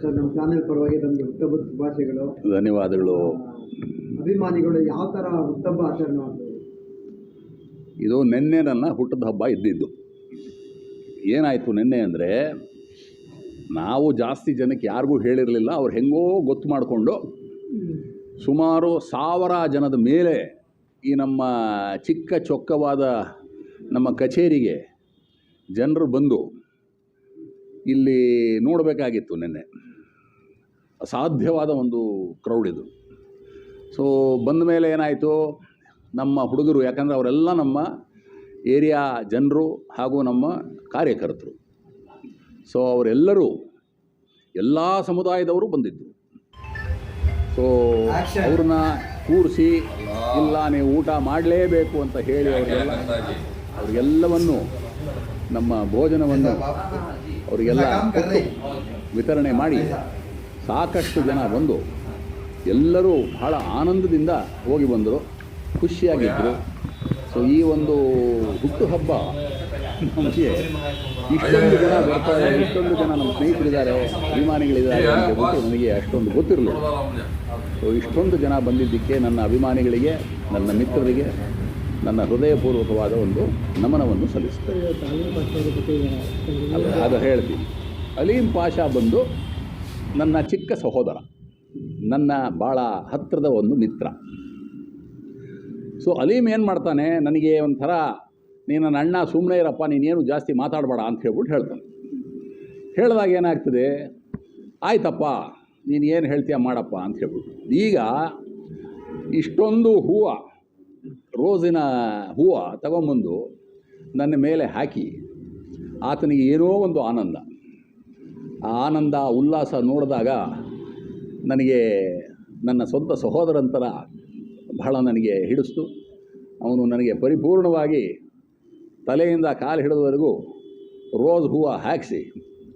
Sir ನಮ್ಮ channel ಪರವಾಗಿ ನಮಗೆ ಉತ್ತಮ ಶುಭಾಶಯಗಳು. ಧನ್ಯವಾದಗಳು. ಅಭಿಮಾನಿಗಳು ಯಾವ ಥರ ಹುಟ್ಟಬ್ಬ ಆಚರಣೆ ಮಾಡ್ತಾರೆ? ಇದು ನಿನ್ನೆ ನನ್ನ ಹುಟ್ಟದ ಹಬ್ಬ ಇದ್ದಿದ್ದು. ಏನಾಯಿತು ನಿನ್ನೆ ಅಂದರೆ ನಾವು ಜಾಸ್ತಿ ಜನಕ್ಕೆ ಯಾರಿಗೂ ಹೇಳಿರಲಿಲ್ಲ ಅವ್ರು ಹೆಂಗೋ ಗೊತ್ತು ಮಾಡಿಕೊಂಡು ಸುಮಾರು ಸಾವಿರ ಜನದ ಮೇಲೆ ಈ ನಮ್ಮ ಚಿಕ್ಕ ಚೊಕ್ಕವಾದ ನಮ್ಮ ಕಚೇರಿಗೆ ಜನರು ಬಂದು ಇಲ್ಲಿ ನೋಡಬೇಕಾಗಿತ್ತು ನಿನ್ನೆ. ಅಸಾಧ್ಯವಾದ ಒಂದು ಕ್ರೌಡ್ ಇದು. ಸೊ ಬಂದ ಮೇಲೆ ಏನಾಯಿತು? ನಮ್ಮ ಹುಡುಗರು ಯಾಕಂದರೆ ಅವರೆಲ್ಲ ನಮ್ಮ ಏರಿಯಾ ಜನರು ಹಾಗೂ ನಮ್ಮ ಕಾರ್ಯಕರ್ತರು. ಸೊ ಅವರೆಲ್ಲರೂ ಎಲ್ಲ ಸಮುದಾಯದವರು ಬಂದಿದ್ದರು ಸೊ ಅವ್ರನ್ನ ಕೂರಿಸಿ ಇಲ್ಲ ನೀವು ಊಟ ಮಾಡಲೇಬೇಕು ಅಂತ ಹೇಳಿ ಅವರಿಗೆಲ್ಲ ಅವರಿಗೆಲ್ಲವನ್ನು ನಮ್ಮ ಭೋಜನವನ್ನು ಅವರಿಗೆಲ್ಲ ವಿತರಣೆ ಮಾಡಿ. ಸಾಕಷ್ಟು ಜನ ಬಂದು ಎಲ್ಲರೂ ಬಹಳ ಆನಂದದಿಂದ ಹೋಗಿ ಬಂದರು ಖುಷಿಯಾಗಿದ್ದರು ಸೊ ಈ ಒಂದು ಹುಟ್ಟುಹಬ್ಬ ನಮಗೆ ಇಷ್ಟೊಂದು ಜನ ಬರ್ತಾರೆ ಇಷ್ಟೊಂದು ಜನ ನಮ್ಮ ಸ್ನೇಹಿತರಿದ್ದಾರೆ ಅಭಿಮಾನಿಗಳಿದ್ದಾರೆ ಅಂತ ನನಗೆ ಅಷ್ಟೊಂದು ಗೊತ್ತಿರಲಿಲ್ಲ. ಸೊ ಇಷ್ಟೊಂದು ಜನ ಬಂದಿದ್ದಕ್ಕೆ ನನ್ನ ಅಭಿಮಾನಿಗಳಿಗೆ ನನ್ನ ಮಿತ್ರರಿಗೆ ನನ್ನ ಹೃದಯಪೂರ್ವಕವಾದ ಒಂದು ನಮನವನ್ನು ಸಲ್ಲಿಸ್ತೇನೆ. ಅದು ಹೇಳ್ತೀನಿ. ಅಲೀಂ ಪಾಷಾ ಬಂದು ನನ್ನ ಚಿಕ್ಕ ಸಹೋದರ, ನನ್ನ ಭಾಳ ಹತ್ತಿರದ ಒಂದು ಮಿತ್ರ. ಸೊ ಅಲೀಮ್ ಏನು ಮಾಡ್ತಾನೆ, ನನಗೆ ಒಂಥರ, ನೀನು ನನ್ನ ಅಣ್ಣ ಸುಮ್ಮನೆ ಇರಪ್ಪ, ನೀನೇನು ಜಾಸ್ತಿ ಮಾತಾಡಬೇಡ ಅಂತ ಹೇಳ್ಬಿಟ್ಟು ಹೇಳ್ತಾನೆ. ಹೇಳಿದಾಗ ಏನಾಗ್ತದೆ, ಆಯ್ತಪ್ಪ, ನೀನು ಏನು ಹೇಳ್ತೀಯ ಮಾಡಪ್ಪ ಅಂತ ಹೇಳ್ಬಿಟ್ಟು. ಈಗ ಇಷ್ಟೊಂದು ಹೂವು, ರೋಸಿನ ಹೂವು ತಗೊಂಬಂದು ನನ್ನ ಮೇಲೆ ಹಾಕಿ, ಆತನಿಗೆ ಏನೋ ಒಂದು ಆನಂದ. ಆನಂದ, ಉಲ್ಲಾಸ ನೋಡಿದಾಗ ನನಗೆ ನನ್ನ ಸ್ವಂತ ಸಹೋದರಂತರ ಬಹಳ ನನಗೆ ಹಿಡಿಸ್ತು. ಅವನು ನನಗೆ ಪರಿಪೂರ್ಣವಾಗಿ ತಲೆಯಿಂದ ಕಾಲು ಹಿಡಿದವರೆಗೂ ರೋಸ್ ಹೂವು ಹಾಕಿಸಿ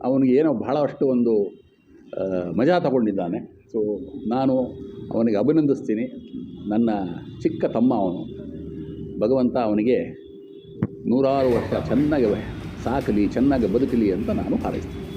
ಅವನಿಗೆ ಏನೋ ಬಹಳಷ್ಟು ಒಂದು ಮಜಾ ತಗೊಂಡಿದ್ದಾನೆ. ಸೊ ನಾನು ಅವನಿಗೆ ಅಭಿನಂದಿಸ್ತೀನಿ. ನನ್ನ ಚಿಕ್ಕ ತಮ್ಮ ಅವನು. ಭಗವಂತ ಅವನಿಗೆ ನೂರಾರು ವರ್ಷ ಚೆನ್ನಾಗಿ ಸಾಕಲಿ, ಚೆನ್ನಾಗಿ ಬದುಕಲಿ ಅಂತ ನಾನು ಹಾರೈಸ್ತೀನಿ.